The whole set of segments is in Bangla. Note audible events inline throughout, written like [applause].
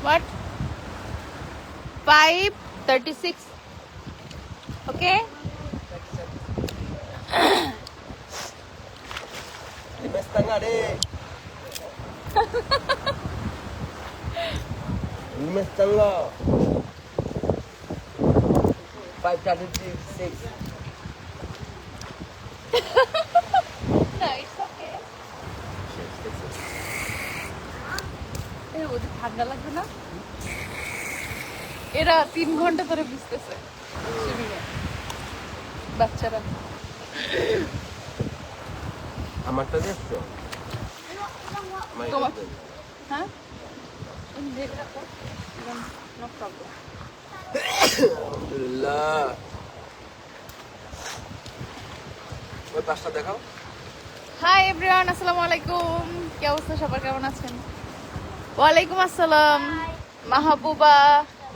What? Five thirty six. Okay. Lima setengah deh. Lima setengah. Five thirty six. [laughs] ঠান্ডা লাগবে না। এরা তিন ঘণ্টা ধরে swimming বাচ্চারা। আমারটা দেখছ? তোমার- হ্যাঁ? আলহামদুলিল্লাহ। ওই পাঁচটা দেখাও। হাই এভরিওয়ান আসসালামু আলাইকুম। কি অবস্থা? সবার কেমন আছেন? ওয়ালাইকুম আসসালাম। মাহবুবা।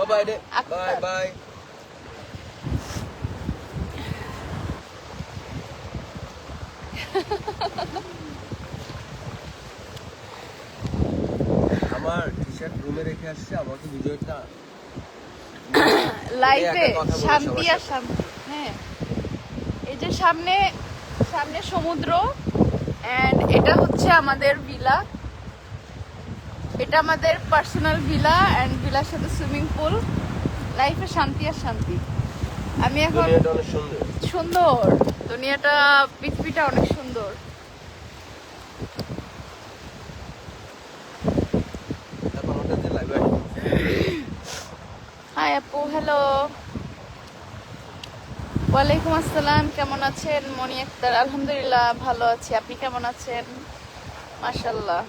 Bye bye bye. আমার টি শার্ট রুমে রেখে আসছে আমাকে ভিডিওটা [coughs] লাইফে শান্তি আর শান্তি হ্যাঁ। এই যে সামনে সামনে সমুদ্র এন্ড এটা হচ্ছে আমাদের ভিলা এটা আমাদের পার্সোনাল ভিলা এন্ড ভিলার সাথে সুইমিং পুল লাইফে শান্তি আর শান্তি। আমি এখন সুন্দর। দুনিয়াটা পৃথিবীটা অনেক সুন্দর। হাই আপু হ্যালো ওয়ালাইকুম আসসালাম কেমন আছেন? মনি আক্তার আলহামদুলিল্লাহ ভালো আছি। আপনি কেমন আছেন? মাশাল্লাহ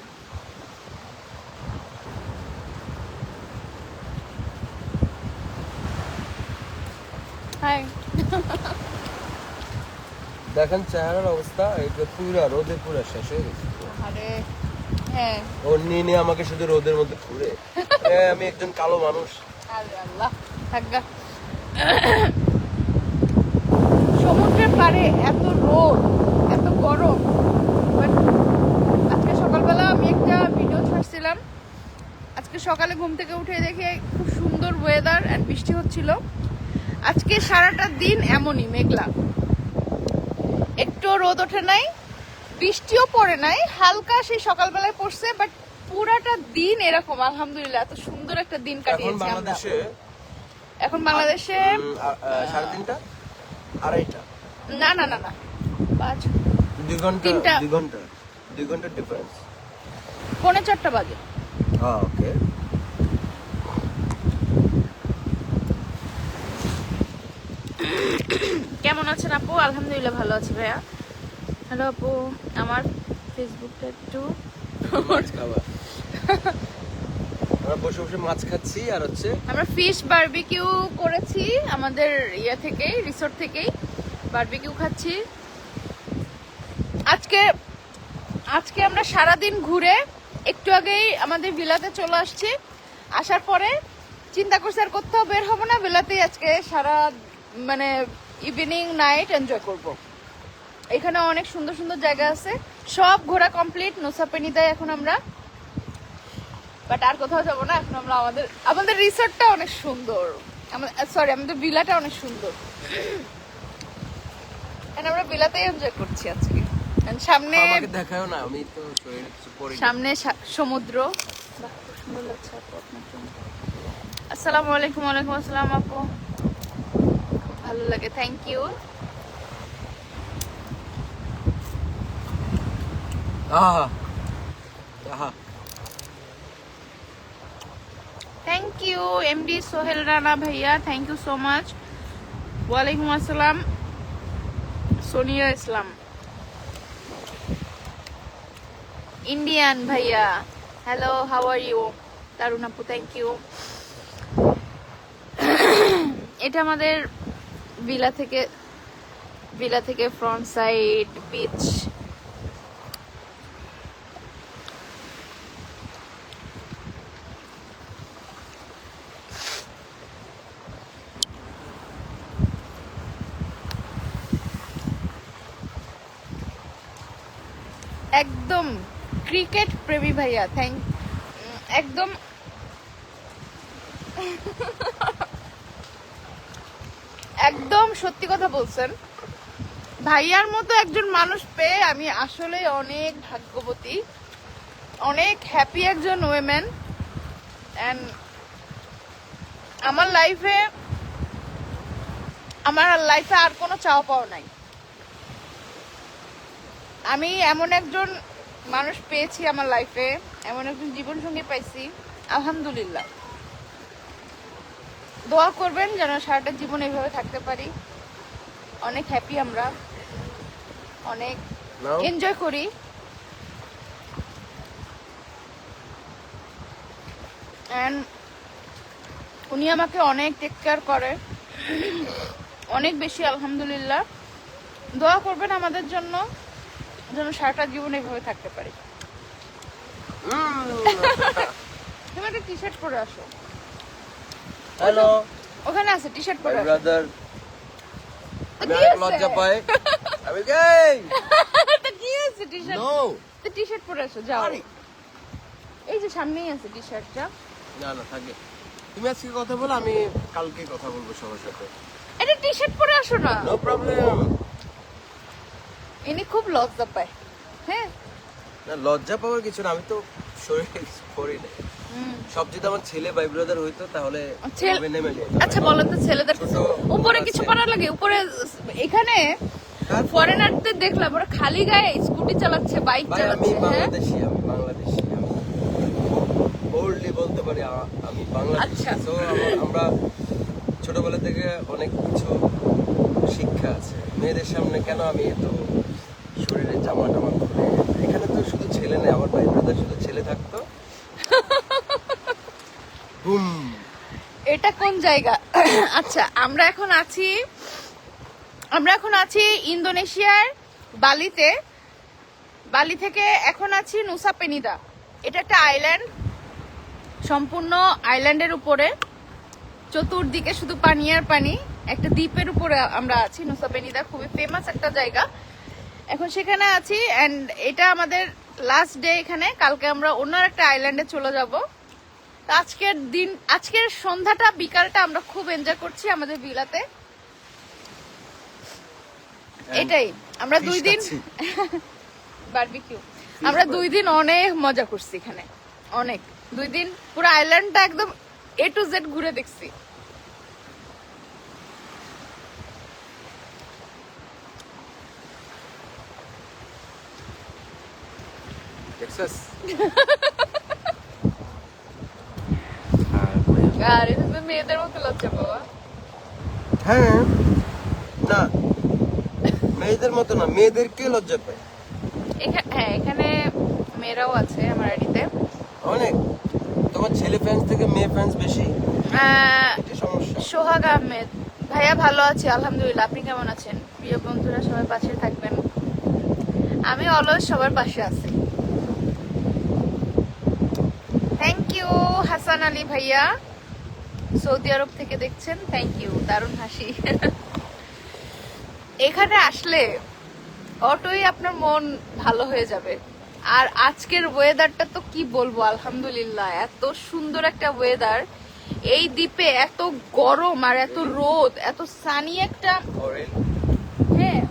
হাই দেখেন চেহারার অবস্থা এটা পুরা রোদে পুরা শেষ হয়ে গেছে। আরে হ্যাঁ। ও নিয়ে নিয়ে আমাকে শুধু রোদের মধ্যে ঘুরে। এ, আমি একজন কালো মানুষ। আরে আল্লাহ থাকগা সমুদ্রের পাড়ে এত রোদ এত গরম। আজকে সকালবেলা আমি একটা ভিডিও ছাড়ছিলাম। আজকে সকালে ঘুম থেকে উঠে দেখে খুব সুন্দর ওয়েদার অ্যান্ড বৃষ্টি হচ্ছিল। আজকে সারাটা দিন এমনই মেঘলা। একটু রোদ ওঠে নাই বৃষ্টিও পড়ে নাই হালকা সেই সকালবেলায় পড়ছে বাট পুরাটা দিন এরকম আলহামদুলিল্লাহ এত সুন্দর একটা দিন কাটিয়েছি আমরা। এখন বাংলাদেশে সাড়ে তিনটা? আড়াইটা? না না না না পাঁচ দুই ঘণ্টা তিনটা। দুই ঘণ্টা দুই ঘণ্টা ডিফারেন্স পৌনে চারটা বাজে। ওকে কেমন আছেন আপু? আলহামদুলিল্লাহ ভালো আছি ভাইয়া। হ্যালো আপু আমার ফেসবুকটা একটু আমরা বসে বসে মাছ খাচ্ছি আর হচ্ছে আমরা ফিশ বারবিকিউ করেছি আমাদের ইয়ে থেকেই রিসোর্ট থেকেই। বারবিকিউ খাচ্ছি। আজকে আজকে আমরা সারা দিন ঘুরে একটু আগেই আমাদের ভিলাতে চলে আসছি। আসার পরে চিন্তা করছি আর কোথাও বের হব না ভিলাতেই আজকে সারা মানে ইভিনিং নাইট এনজয় করব। এখানে অনেক সুন্দর সুন্দর জায়গা আছে। সব ঘোরা কমপ্লিট নোসাপেনিতায় এখন আমরা। বাট আর কোথাও যাব না এখন আমরা আমাদের আমাদের রিসোর্টটা অনেক সুন্দর। সরি আমাদের ভিলাটা অনেক সুন্দর। আমরা ভিলাতেই এনজয় করছি আজকে। সামনে দেখাও না আমি তো সামনে সমুদ্র। আসসালামু আলাইকুম ওয়ালাইকুম আসসালাম আপু। ভালো লাগে thank you thank you MD Sohel Rana ভাইয়া থ্যাংক ইউ সো মাচ ওয়ালাইকুম আসসালাম সোনিয়া ইসলাম ইন্ডিয়ান ভাইয়া হ্যালো হাউ আর ইউ দারুণ আপু থ্যাংক ইউ এটা আমাদের ভিলা থেকে ভিলা থেকে ফ্রন্ট সাইড বিচ একদম ক্রিকেট প্রেমী ভাইয়া থ্যাংক একদম [laughs] একদম সত্যি কথা বলছেন। ভাইয়ার মতো একজন মানুষ পেয়ে আমি আসলে অনেক ভাগ্যবতী, অনেক হ্যাপি একজন ওয়েমেন আমার লাইফে আমার লাইফে আর কোনো চাওয়া পাওয়া নাই। আমি এমন একজন মানুষ পেয়েছি আমার লাইফে এমন একজন জীবন সঙ্গী পাইছি, আলহামদুলিল্লাহ। দোয়া করবেন যেন সারাটা জীবন এইভাবে থাকতে পারি। অনেক হ্যাপি আমরা। অনেক এনজয় করি। অ্যান্ড উনি আমাকে অনেক টেক কেয়ার করে। অনেক বেশি আলহামদুলিল্লাহ। দোয়া করবেন আমাদের জন্য যেন সারাটা জীবন এইভাবে থাকতে পারি। তুমি একটা টি শার্ট পরে আসো। হ্যালো ওখানে আছে টি শার্ট পরে ব্রাদার? লজ্জা পাই। আমি গেই [laughs] তো কি আছে টি শার্ট নো তো টি শার্ট পরে আসো যাও। এই যে সামনেই আছে টি শার্টটা না না থাকে। তুমি আজকে কথা বলো আমি কালকে কথা বলব সবার সাথে। এটা টি শার্ট পরে আসো না। নো প্রবলেম ইনি খুব লজ্জা পায়। হ্যাঁ? না লজ্জা পাওয়ার কিছু না আমি তো শরীরে করি না। সব যদি আমার ছেলে ভাই ব্রাদার হইতো তাহলে। আচ্ছা বলো তো ছেলেদের উপরে কিছু করা লাগে? উপরে এখানে? ফরেনারদের দেখলাম ওরা খালি গায়ে স্কুটি চালাচ্ছে বাইক চালাচ্ছে হ্যাঁ? বাংলাদেশি আমি বাংলাদেশি আমি বোল্ডলি বলতে পারি আমি বাংলাদেশি। আচ্ছা। তো আমরা ছোটবেলা থেকে অনেক কিছু শিক্ষা আছে। মেয়েদের সামনে কেন আমি এত শরীরে জামা টামা খুলে এখানে তো শুধু ছেলে নেই আমার ভাই ব্রাদার শুধু ছেলে থাকতো। এটা কোন জায়গা? আচ্ছা আমরা এখন আছি, আমরা এখন আছি ইন্দোনেশিয়ার বালিতে। বালি থেকে এখন আছি নুসা পেনিদা। এটা একটা আইল্যান্ড, সম্পূর্ণ আইল্যান্ডের উপরে। চতুর্দিকে শুধু পানি আর পানি, একটা দ্বীপের উপরে আমরা আছি নুসা পেনিদা, খুবই ফেমাস একটা জায়গা। এখন সেখানে আছি এন্ড এটা আমাদের লাস্ট ডে এখানে। কালকে আমরা অন্য একটা আইল্যান্ডে চলে যাব। আজকের দিন আজকের সন্ধ্যাটা বিকালটা আমরা খুব এনজয় করছি আমাদের বিলাতে এটাই আমরা দুই দিন বারবিকিউ [laughs] আমরা দুই দিন অনেক মজা করছি এখানে অনেক। দুই দিন পুরো আইল্যান্ডটা একদম এ টু জেড ঘুরে দেখছি। দেখছস [laughs] আর এটা তো মেয়েদের মতো লজ্জা হ্যাঁ না মেয়েদের মতো না মেয়েদেরকে লজ্জা পায়? হ্যাঁ এখানে মেয়েরাও আছে আমার আইডিতে অনেক? তোমার ছেলে ফ্যান্স থেকে মেয়ে ফ্যান্স বেশি? সমস্যা? সোহাগ আহমেদ। ভাইয়া ভালো আছি আলহামদুলিল্লাহ। আপনি কেমন আছেন? প্রিয় বন্ধুরা সবাই পাশে থাকবেন। আমি অলওয়েজ সবার পাশে আছি। থ্যাংক ইউ হাসান আলী ভাইয়া। সৌদি আরব থেকে দেখছেন থ্যাংক ইউ দারুণ হাসি। এখানে আসলে অটোই আপনার মন ভালো হয়ে যাবে। আর আজকের ওয়েদারটা তো কি বলব আলহামদুলিল্লাহ এত সুন্দর একটা ওয়েদার এই দ্বীপে এত গরম আর এত রোদ এত সানি একটা হ্যাঁ।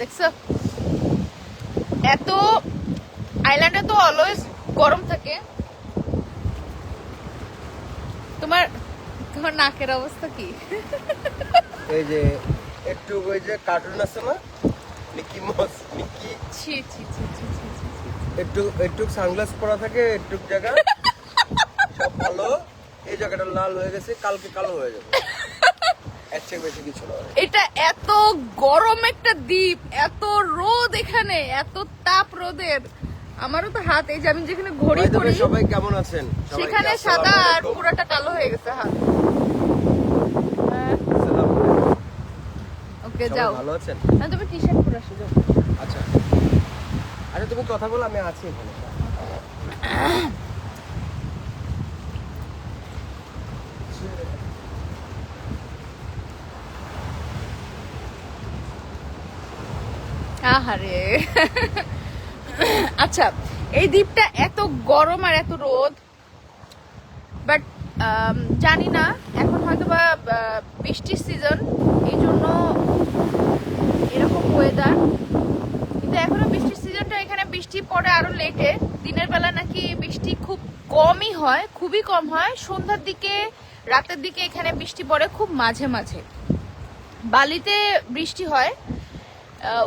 দেখছ? এত আইল্যান্ডে তো অলওয়েজ গরম থাকে। তোমার তোমার নাকের অবস্থা কি? এই যে একটু ওই যে কার্টুন আছে না? মিকি মাউস মিকি ছি ছি ছি ছি ছি। একটু একটু সানগ্লাস পরা থাকে একটু জায়গা। সব ভালো। এই জায়গাটা লাল হয়ে গেছে কালকে কালো হয়ে যাবে। এটা এত গরম একটা দ্বীপ এত রোদ এখানে এত তাপ রোদের। আমারও তো হাত এই যে আমি যেখানে ঘড়ি পরি সবাই কেমন আছেন? সেখানে সাদা আর। পুরোটা কালো হয়ে গেছে হাত। ওকে যাও। ভালো আছেন? না তুমি টি শার্ট পরে আসো যাও। আচ্ছা। আচ্ছা তুমি কথা বলো আমি আছি এখানে। আহারে। আচ্ছা এই দ্বীপটা এত গরম আর এত রোদ বাট জানি না, এখন হয়তো বা বৃষ্টির সিজন এই জন্য এরকম ওয়েদার কিন্তু এখনও বৃষ্টির সিজনটা এখানে বৃষ্টি পড়ে আরও লেটে দিনের বেলা নাকি বৃষ্টি খুব কমই হয়, খুবই কম হয়। সন্ধ্যার দিকে, রাতের দিকে এখানে বৃষ্টি পড়ে খুব মাঝে মাঝে। বালিতে বৃষ্টি হয়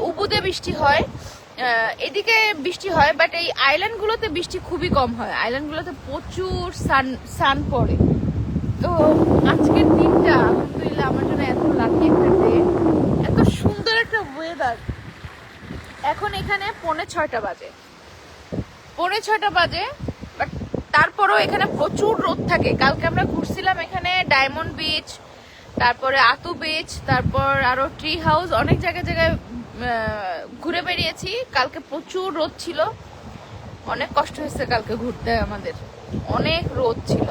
উবুতে বৃষ্টি হয়। এদিকে বৃষ্টি হয় বাট এই আইল্যান্ডগুলোতে বৃষ্টি খুবই কম হয়। আইল্যান্ডগুলোতে প্রচুর সান সান পড়ে। তো আজকের দিনটা, আলহামদুলিল্লাহ, আমার জন্য এত লাকি একটা ডে এত সুন্দর একটা ওয়েদার এখন এখানে পৌনে ছয়টা বাজে। পৌনে ছয়টা বাজে বাট তারপরেও এখানে প্রচুর রোদ থাকে। কালকে আমরা ঘুরছিলাম এখানে ডায়মন্ড বিচ তারপরে আতু বিচ তারপর আরও ট্রি হাউস অনেক জায়গায় জায়গায় ঘুরে বেরিয়েছি কালকে প্রচুর রোদ ছিল। অনেক কষ্ট হয়েছে কালকে ঘুরতে আমাদের। অনেক রোদ ছিল।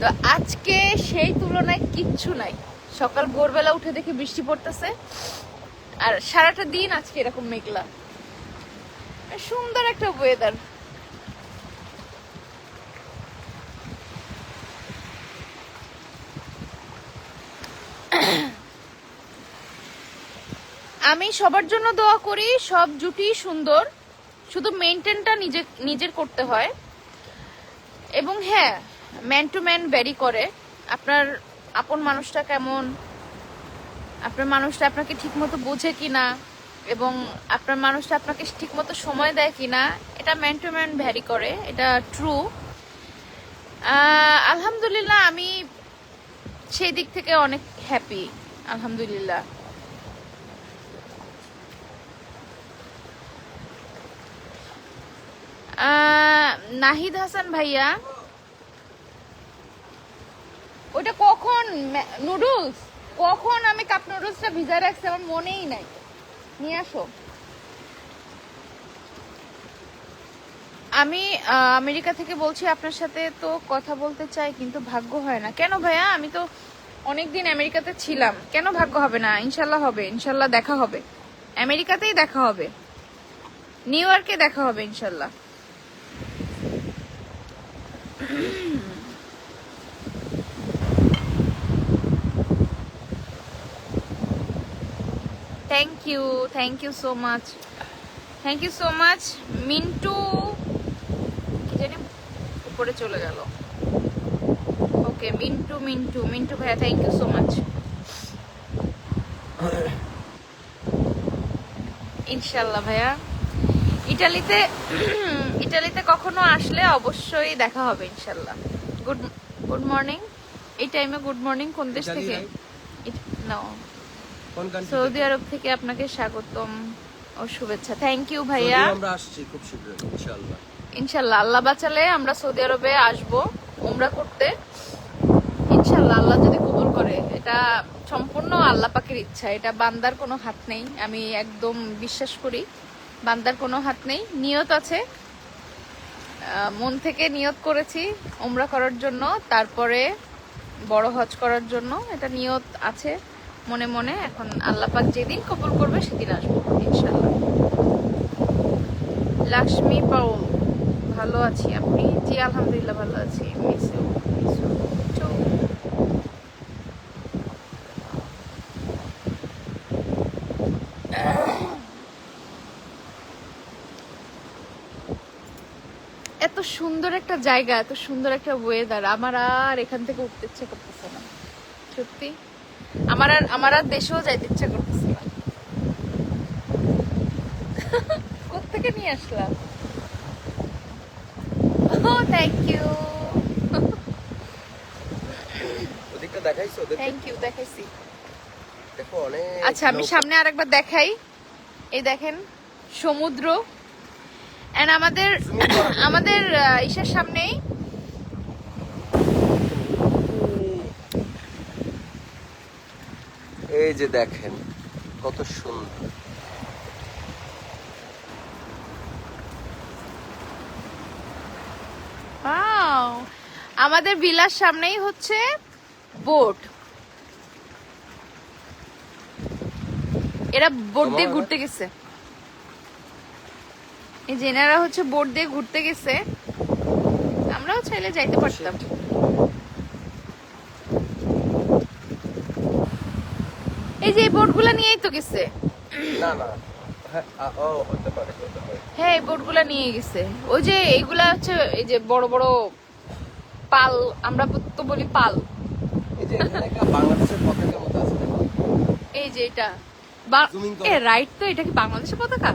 তো আজকে সেই তুলনায় কিচ্ছু নাই। সকাল ভোরবেলা উঠে দেখি বৃষ্টি পড়তেছে। আর সারাটা দিন আজকে এরকম মেঘলা। সুন্দর একটা ওয়েদার আমি সবার জন্য দোয়া করি, সব জুটি সুন্দর, শুধু মেনটেনটা নিজে, নিজের করতে হয়। এবং হ্যাঁ ম্যান টু ম্যান ভ্যারি করে। আপনার আপন মানুষটা কেমন, আপনার মানুষটা আপনাকে ঠিকমতো বোঝে কিনা, এবং আপনার মানুষটা আপনাকে ঠিকমতো সময় দেয় কিনা, এটা ম্যান টু ম্যান ভ্যারি করে, এটা ট্রু আলহামদুলিল্লাহ, আমি সেই দিক থেকে অনেক হ্যাপি আলহামদুলিল্লাহ। নাহিদ হাসান ভাইয়া। ওটা কখন? নুডলস? কখন আমি কাপ নুডলসটা ভিজা রাখছি আমার মনেই নাই। নিয়ে আসো। আমি আমেরিকা থেকে বলছি আপনার সাথে তো কথা বলতে চাই, কিন্তু ভাগ্য হয় না। কেন ভাইয়া? আমি তো অনেকদিন আমেরিকাতে ছিলাম। কেন ভাগ্য হবে না? ইনশাল্লাহ হবে। ইনশাল্লাহ দেখা হবে। আমেরিকাতেই দেখা হবে। নিউ ইয়র্কে দেখা হবে ইনশাল্লাহ thank you thank you so much thank you so much Mintu জানি? উপরে চলে গেল। ওকে মিন্টু মিন্টু মিন্টু ভাইয়া থ্যাংক ইউ সো মাচ ইনশাল্লাহ ভাইয়া। ইটালিতে ইটালিতে কখনো আসলে অবশ্যই দেখা হবে ইনশাল্লাহ গুড গুড মর্নিং এই টাইমে গুড মর্নিং কোন দেশ থেকে? right? সৌদি আরব থেকে আপনাকে স্বাগতম ও শুভেচ্ছা। থ্যাংক ইউ ভাইয়া। আমরা আসছি খুব শীঘ্রই ইনশাআল্লাহ। ইনশাল্লাহ আল্লাহ বাঁচালে আমরা সৌদি আরবে আসব উমরা করতে। ইনশাল্লাহ আল্লাহ যদি কবুল করে। এটা সম্পূর্ণ আল্লাহ পাকের ইচ্ছা। এটা বান্দার কোনো হাত নেই। আমি একদম বিশ্বাস করি বান্দার কোনো হাত নেই। নিয়ত আছে। মন থেকে নিয়ত করেছি উমরা করার জন্য। তারপরে বড় হজ করার জন্য। এটা নিয়ত আছে। মনে মনে এখন আল্লাহ পাক যেদিন কবুল করবে সেদিন আসব ইনশাল্লাহ লক্ষ্মী পাউল ভালো আছি আপনি? জি, আলহামদুলিল্লাহ ভালো আছি। মিস এত সুন্দর একটা জায়গা, এত সুন্দর একটা ওয়েদার আমার আর এখান থেকে উঠতে ইচ্ছে করতেছে না। সত্যি? আমার আর আমার আর দেশেও যাইতে ইচ্ছা করতেছে না। কোথেকে নিয়ে আসলাম? ও থ্যাংক ইউ ওদিকটা দেখাইছো? থ্যাংক ইউ দেখাইছি। আচ্ছা আমি। সামনে আরেকবার দেখাই। এই দেখেন সমুদ্র। এন্ড আমাদের। আমাদের ইসের সামনেই এই যে দেখেন কত সুন্দর! আমাদের ভিলার সামনেই হচ্ছে বোট। এরা বোট দিয়ে ঘুরতে গেছে। এই যে এনারা হচ্ছে বোট দিয়ে ঘুরতে গেছে। আমরাও চাইলে যাইতে পারতাম। এই যে এই বোটগুলা নিয়েই তো গেছে। না না। হ্যাঁ হ্যাঁ এই বোটগুলা নিয়ে গেছে। ওই যে এইগুলা হচ্ছে এই যে বড় বড় পাল আমরা তো বলি পাল। এই যে এটা। এ রাইট তো এটা কি বাংলাদেশের পতাকা?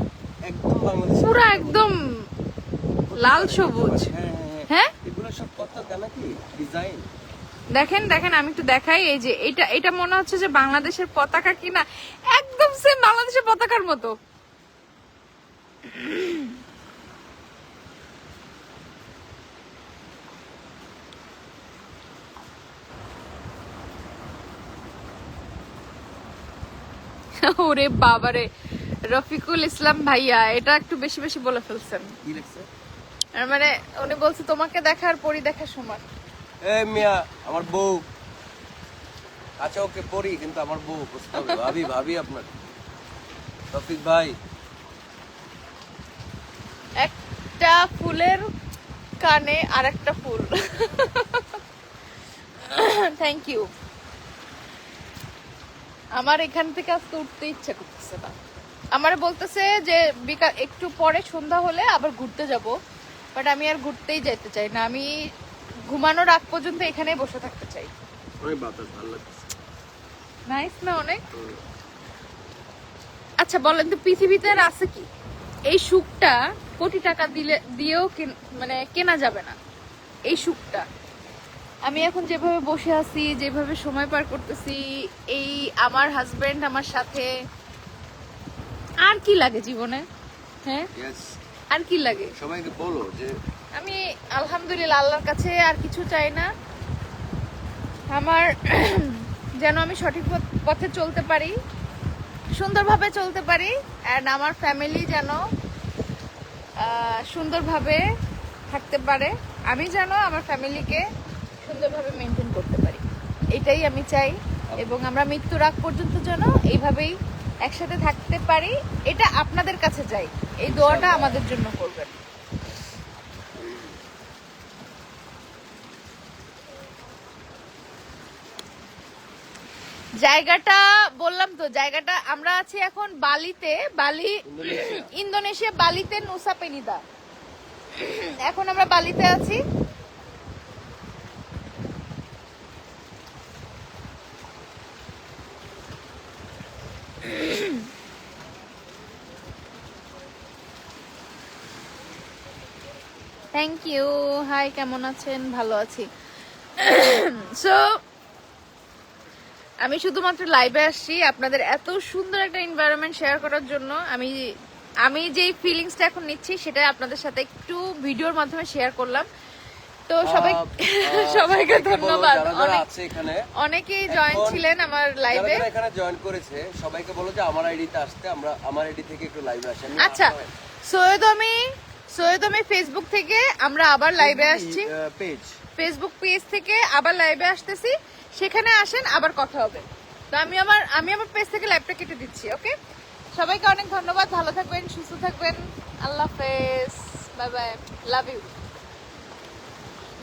একদম বাংলাদেশ পুরা একদম লাল সবুজ। হ্যাঁ হ্যাঁ হ্যাঁ। হ্যাঁ? এগুলো সব পতাকা নাকি? ডিজাইন দেখেন দেখেন আমি একটু দেখাই এই যে এটা এটা মনে হচ্ছে যে বাংলাদেশের পতাকা কিনা। একদম সেম বাংলাদেশের পতাকার মতো। ওরে বাবারে রফিকুল ইসলাম ভাইয়া এটা একটু বেশি বেশি বলে ফেলছেন। মানে উনি বলছে তোমাকে দেখার পরি দেখা সমান মিয়া, আমার বউ। আচ্ছা ওকে পড়ি, কিন্তু আমার বউ ভাবি ভাবি আপনার রফিক ভাই। একটা ফুলের কানে আর একটা ফুল। থ্যাংক ইউ আমার এখান থেকে আজকে উঠতে ইচ্ছা করতেছে না। আমার বলতেছে যে, বিকাল একটু পরে সন্ধ্যা হলে আবার ঘুরতে যাব বাট আমি আর ঘুরতেই যেতে চাই না। আমি ঘুমানোর আগ পর্যন্ত এখানেই বসে থাকতে চাই। অনেক বাতাস ভালো লাগছে। নাইস না অনেক? আচ্ছা বলেন তো পৃথিবীতে আর আছে কি? এই সুখটা কোটি টাকা দিলে দিয়েও মানে কেনা যাবে না। এই সুখটা। আমি এখন যেভাবে বসে আছি যেভাবে সময় পার করতেছি এই আমার হাজবেন্ড আমার সাথে আর কি লাগে জীবনে? হ্যাঁ. আর কি লাগে? সবাইকে বলো যে আমি আলহামদুলিল্লাহ আল্লাহর কাছে আর কিছু চাই না। আমার [clears throat] যেন আমি সঠিক পথ- চলতে পারি সুন্দরভাবে চলতে পারি অ্যান্ড আমার ফ্যামিলি যেন সুন্দরভাবে থাকতে পারে। আমি যেন আমার ফ্যামিলিকে সুন্দরভাবে মেনটেন করতে পারি। এটাই আমি চাই এবং আমরা মৃত্যুর আগ পর্যন্ত যেন এইভাবেই একসাথে থাকতে পারি। এটা আপনাদের কাছে চাই। এই দোয়াটা আমাদের জন্য করবেন। জায়গাটা বললাম তো জায়গাটা আমরা আছি এখন বালিতে বালি ইন্দোনেশিয়া। বালিতে নুসা পেনিদা। এখন আমরা বালিতে আছি থ্যাংক ইউ হাই কেমন আছেন? ভালো আছি। সো আমি শুধুমাত্র লাইভে আসছি। আপনাদের এত সুন্দর একটা এনভায়রনমেন্ট শেয়ার করার জন্য আমি আমি যেই ফিলিংসটা এখন নিচ্ছি সেটা আপনাদের সাথে একটু ভিডিওর মাধ্যমে শেয়ার করলাম। তো সবাই [laughs] সবাইকে ধন্যবাদ। অনেকেই জয়েন ছিলেন আমার লাইভে এখানে জয়েন করেছে সবাইকে বলো যে আমার আইডিতে আসতে আমরা আমার আইডি থেকে একটু লাইভে আসেন। আচ্ছা সৈয়দ আমি সৈয়দ আমি ফেসবুক থেকে আমরা আবার লাইভে আসছি। পেজ ফেসবুক পেজ থেকে আবার লাইভে আসতেছি। সেখানে আসেন আবার কথা হবে। তো আমি আমার আমি আমার পেজ থেকে লাইভটা কেটে দিচ্ছি ওকে সবাইকে অনেক ধন্যবাদ। ভালো থাকবেন সুস্থ থাকবেন। আল্লাহ হাফেজ। Bye bye love you